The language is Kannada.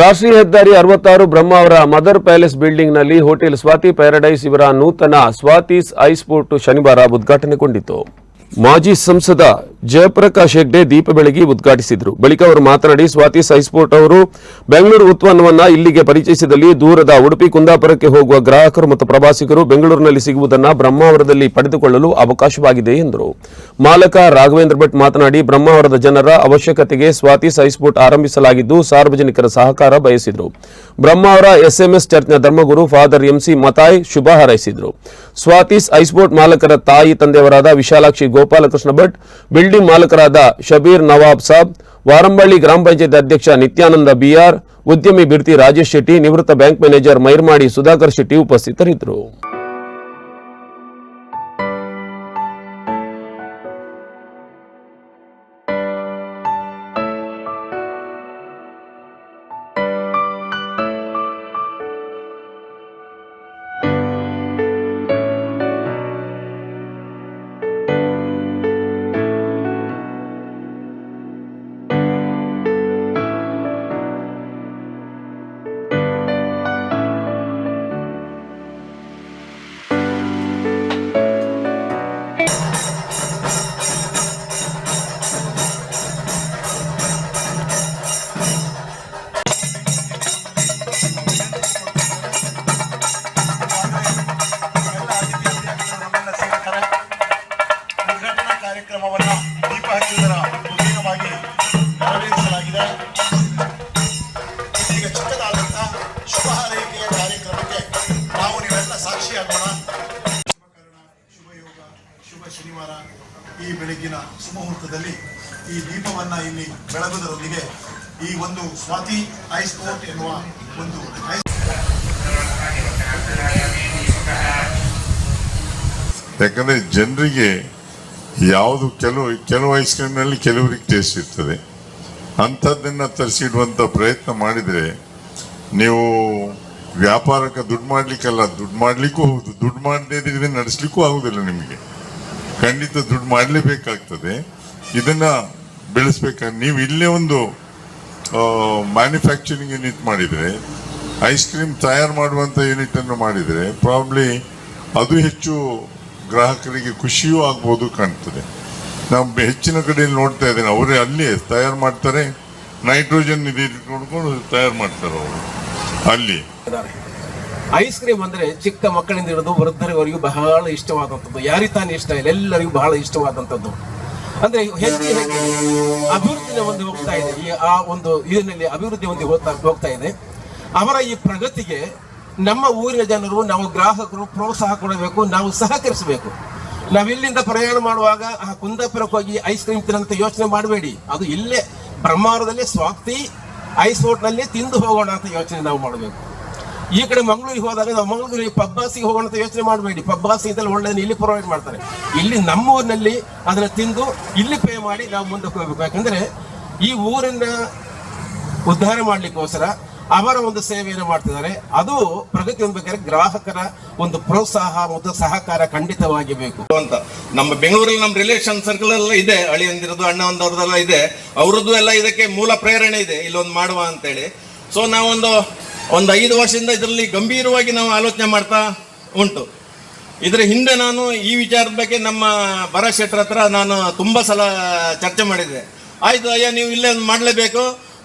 ರಾಷ್ಟ್ರೀಯ ಹೆದ್ದಾರಿ ಅರವತ್ತಾರು ಬ್ರಹ್ಮ ಅವರ ಮದರ್ ಪ್ಯಾಲೇಸ್ ಬಿಲ್ಡಿಂಗ್ನಲ್ಲಿ ಹೋಟೆಲ್ ಸ್ವಾತಿ ಪ್ಯಾರಡೈಸ್ ಇವರ ನೂತನ ಸ್ವಾತೀಸ್ ಐಸ್ಪೋರ್ಟ್ ಶನಿವಾರ ಉದ್ಘಾಟನೆಗೊಂಡಿತು. ಮಾಜಿ ಸಂಸದ ಜಯಪ್ರಕಾಶ್ ಹೆಗ್ಡೆ ದೀಪ ಬೆಳಗಿ ಉದ್ಘಾಟಿಸಿದರು. ಬಳಿಕ ಅವರು ಮಾತನಾಡಿ, ಸ್ವಾತಿ ಸೈಸ್ಪೋರ್ಟ್ ಅವರು ಬೆಂಗಳೂರು ಉತ್ಪನ್ನವನ್ನು ಇಲ್ಲಿಗೆ ಪರಿಚಯಿಸಿದಲ್ಲಿ ದೂರದ ಉಡುಪಿ ಕುಂದಾಪುರಕ್ಕೆ ಹೋಗುವ ಗ್ರಾಹಕರು ಮತ್ತು ಪ್ರವಾಸಿಗರು ಬೆಂಗಳೂರಿನಲ್ಲಿ ಸಿಗುವುದನ್ನು ಬ್ರಹ್ಮಾವರದಲ್ಲಿ ಪಡೆದುಕೊಳ್ಳಲು ಅವಕಾಶವಾಗಿದೆ ಎಂದರು. ಮಾಲಕ ರಾಘವೇಂದ್ರ ಭಟ್ ಮಾತನಾಡಿ, ಬ್ರಹ್ಮಾವರದ ಜನರ ಅವಶ್ಯಕತೆಗೆ ಸ್ವಾತಿ ಸೈಸ್ಪೋರ್ಟ್ ಆರಂಭಿಸಲಾಗಿದ್ದು ಸಾರ್ವಜನಿಕರ ಸಹಕಾರ ಬಯಸಿದರು. ಬ್ರಹ್ಮಾವರ ಎಸ್ಎಂಎಸ್ ಚರ್ಚ್ನ ಧರ್ಮಗುರು ಫಾದರ್ ಎಂಸಿ ಮತಾಯ್ ಶುಭ ಹಾರೈಸಿದರು. ಸ್ವಾತಿ ಐಸ್ಪೋರ್ಟ್ ಮಾಲಕರ ತಾಯಿ ತಂದೆಯವರಾದ ವಿಶಾಲಾಕ್ಷಿ ಗೋಪಾಲಕೃಷ್ಣ ಭಟ್, ಬಿಲ್ಡಿಂಗ್ ಮಾಲಕರಾದ ಶಬೀರ್ ನವಾಬ್ ಸಾಬ್, ವಾರಂಬಳ್ಳಿ ಗ್ರಾಮ ಪಂಚಾಯತ್ ಅಧ್ಯಕ್ಷ ನಿತ್ಯಾನಂದ ಬಿಆರ್, ಉದ್ಯಮಿ ಬಿರ್ತಿ ರಾಜೇಶ್ ಶೆಟ್ಟಿ, ನಿವೃತ್ತ ಬ್ಯಾಂಕ್ ಮ್ಯಾನೇಜರ್ ಮೈರ್ಮಾಡಿ ಸುಧಾಕರ್ ಶೆಟ್ಟಿ ಉಪಸ್ಥಿತರಿದ್ದರು. ಕಾರ್ಯಕ್ರಮವನ್ನು ದೀಪ ಹಚ್ಚುವುದರ ಮುಖೇನವಾಗಿ ನೆರವೇರಿಸಲಾಗಿದೆ. ಇದೀಗ ಚಿಕ್ಕದಾದಂಥ ಶುಭ ಹಾರೈಕೆಯ ಕಾರ್ಯಕ್ರಮಕ್ಕೆ ನಾವು ನೀವೆಲ್ಲ ಸಾಕ್ಷಿಯಾಗೋಣ. ಶುಭಕರಣ ಶುಭ ಯೋಗ, ಶುಭ ಶನಿವಾರ ಈ ಬೆಳಗ್ಗಿನ ಸುಮುಹೂರ್ತದಲ್ಲಿ ಈ ದೀಪವನ್ನ ಇಲ್ಲಿ ಬೆಳಗುವುದರೊಂದಿಗೆ ಈ ಒಂದು ಸ್ವಾತಿ ಐಸ್ಪೋರ್ಟ್ ಎನ್ನುವ ಒಂದು ಯಾಕಂದ್ರೆ ಜನರಿಗೆ ಯಾವುದು ಕೆಲವು ಕೆಲವು ಐಸ್ ಕ್ರೀಮ್ನಲ್ಲಿ ಕೆಲವರಿಗೆ ಟೇಸ್ಟ್ ಇರ್ತದೆ. ಅಂಥದ್ದನ್ನು ತರಿಸಿಡುವಂಥ ಪ್ರಯತ್ನ ಮಾಡಿದರೆ ನೀವು ವ್ಯಾಪಾರಕ್ಕೆ ದುಡ್ಡು ಮಾಡ್ಲಿಕ್ಕಲ್ಲ, ದುಡ್ಡು ಮಾಡ್ಲಿಕ್ಕೂ ಹೌದು. ದುಡ್ಡು ಮಾಡದೇ ನಡೆಸ್ಲಿಕ್ಕೂ ಆಗೋದಿಲ್ಲ ನಿಮಗೆ. ಖಂಡಿತ ದುಡ್ಡು ಮಾಡಲೇಬೇಕಾಗ್ತದೆ. ಇದನ್ನ ಬೆಳೆಸ್ಬೇಕಾದ್ರೆ ನೀವು ಇಲ್ಲೇ ಒಂದು ಮ್ಯಾನುಫ್ಯಾಕ್ಚರಿಂಗ್ ಯೂನಿಟ್ ಮಾಡಿದರೆ ಐಸ್ ಕ್ರೀಮ್ ತಯಾರು ಮಾಡುವಂಥ ಯೂನಿಟ್ ಅನ್ನು ಮಾಡಿದರೆ ಪ್ರಾಬ್ಲಿ ಅದು ಹೆಚ್ಚು ಗ್ರಾಹಕರಿಗೆ ಖುಷಿಯೂ ಆಗ್ಬೋದು ಕಾಣ್ತದೆ. ನಾವು ಹೆಚ್ಚಿನ ಕಡೆಯಲ್ಲಿ ನೋಡ್ತಾ ಇದ್ದೇನೆ, ಅವರೇ ಅಲ್ಲಿ ತಯಾರು ಮಾಡ್ತಾರೆ, ನೈಟ್ರೋಜನ್ ಇದು ನೋಡ್ಕೊಂಡು ತಯಾರು ಮಾಡ್ತಾರೆ ಅವರು, ಅಲ್ಲಿ. ಐಸ್ ಕ್ರೀಮ್ ಅಂದ್ರೆ ಚಿಕ್ಕ ಮಕ್ಕಳಿಂದ ಹಿಡಿದು ವೃದ್ಧರವರೆಗೂ ಬಹಳ ಇಷ್ಟವಾದಂಥದ್ದು ಯಾರಿಗೆ ತಾನೇ ಇಷ್ಟ ಇಲ್ಲ, ಎಲ್ಲರಿಗೂ ಬಹಳ ಇಷ್ಟವಾದಂಥದ್ದು. ಅಂದ್ರೆ ಹೆಚ್ಚು ಹೆಚ್ಚು ಅಭಿವೃದ್ಧಿನ ಒಂದು ಹೋಗ್ತಾ ಇದೆ, ಈ ಆ ಒಂದು, ಇದರಲ್ಲಿ ಅಭಿವೃದ್ಧಿ ಒಂದು ಹೋಗ್ತಾ ಹೋಗ್ತಾ ಇದೆ. ಅವರ ಈ ಪ್ರಗತಿಗೆ ನಮ್ಮ ಊರಿನ ಜನರು, ನಾವು ಗ್ರಾಹಕರು ಪ್ರೋತ್ಸಾಹ ಕೊಡಬೇಕು, ನಾವು ಸಹಕರಿಸಬೇಕು. ನಾವಿಲ್ಲಿಂದ ಪ್ರಯಾಣ ಮಾಡುವಾಗ, ಆ ಕುಂದಾಪುರಕ್ಕೆ ಹೋಗಿ ಐಸ್ ಕ್ರೀಮ್ ತಿನ್ನಂತ ಯೋಚನೆ ಮಾಡಬೇಡಿ. ಅದು ಇಲ್ಲೇ ಬ್ರಹ್ಮಾವರದಲ್ಲೇ ಸ್ವಾಪ್ತಿ ಐಸ್ನಲ್ಲಿ ತಿಂದು ಹೋಗೋಣ ಅಂತ ಯೋಚನೆ ನಾವು ಮಾಡಬೇಕು. ಈ ಕಡೆ ಮಂಗಳೂರಿಗೆ ಹೋದಾಗ ನಾವು ಮಂಗಳೂರಿಗೆ ಪಬ್ಬಾಸಿಗೆ ಹೋಗೋಣ ಅಂತ ಯೋಚನೆ ಮಾಡಬೇಡಿ. ಪಬ್ಬಾಸಿ ಅಂತ ಒಳ್ಳೆಯದನ್ನ ಇಲ್ಲಿ ಪ್ರೊವೈಡ್ ಮಾಡ್ತಾರೆ. ಇಲ್ಲಿ ನಮ್ಮ ಊರಿನಲ್ಲಿ ಅದನ್ನು ತಿಂದು ಇಲ್ಲಿ ಪೇ ಮಾಡಿ ನಾವು ಮುಂದಕ್ಕೆ ಹೋಗ್ಬೇಕು. ಯಾಕಂದರೆ ಈ ಊರನ್ನು ಉದ್ಧಾರ ಮಾಡ್ಲಿಕ್ಕೋಸ್ಕರ ಅವರ ಒಂದು ಸೇವೆಯನ್ನು ಮಾಡ್ತಿದ್ದಾರೆ. ಅದು ಪ್ರಗತಿ ಹೊಂದಬೇಕಾದ್ರೆ ಗ್ರಾಹಕರ ಒಂದು ಪ್ರೋತ್ಸಾಹ ಮತ್ತು ಸಹಕಾರ ಖಂಡಿತವಾಗಿ ಬೇಕು ಅಂತ. ನಮ್ಮ ಬೆಂಗಳೂರಲ್ಲಿ ನಮ್ಮ ರಿಲೇಷನ್ ಸರ್ಕಲ್ ಎಲ್ಲ ಇದೆ. ಅಳಿಯಂದಿರದು ಅಣ್ಣ ಒಂದವ್ರದೆಲ್ಲ ಇದೆ. ಅವ್ರದ್ದು ಎಲ್ಲ ಇದಕ್ಕೆ ಮೂಲ ಪ್ರೇರಣೆ ಇದೆ. ಇಲ್ಲೊಂದು ಮಾಡುವ ಅಂತೇಳಿ. ಸೊ ನಾವೊಂದು, ಒಂದು ಐದು ವರ್ಷದಿಂದ ಇದರಲ್ಲಿ ಗಂಭೀರವಾಗಿ ನಾವು ಆಲೋಚನೆ ಮಾಡ್ತಾ ಉಂಟು. ಇದರ ಹಿಂದೆ ನಾನು ಈ ವಿಚಾರದ ಬಗ್ಗೆ ನಮ್ಮ ಭರತ್ ಶೆಟ್ಟರ್ ಹತ್ರ ನಾನು ತುಂಬ ಸಲ ಚರ್ಚೆ ಮಾಡಿದ್ದೆ. ಆಯಿತು ಅಯ್ಯ, ನೀವು ಇಲ್ಲೇ ಒಂದು ಮಾಡಲೇಬೇಕು.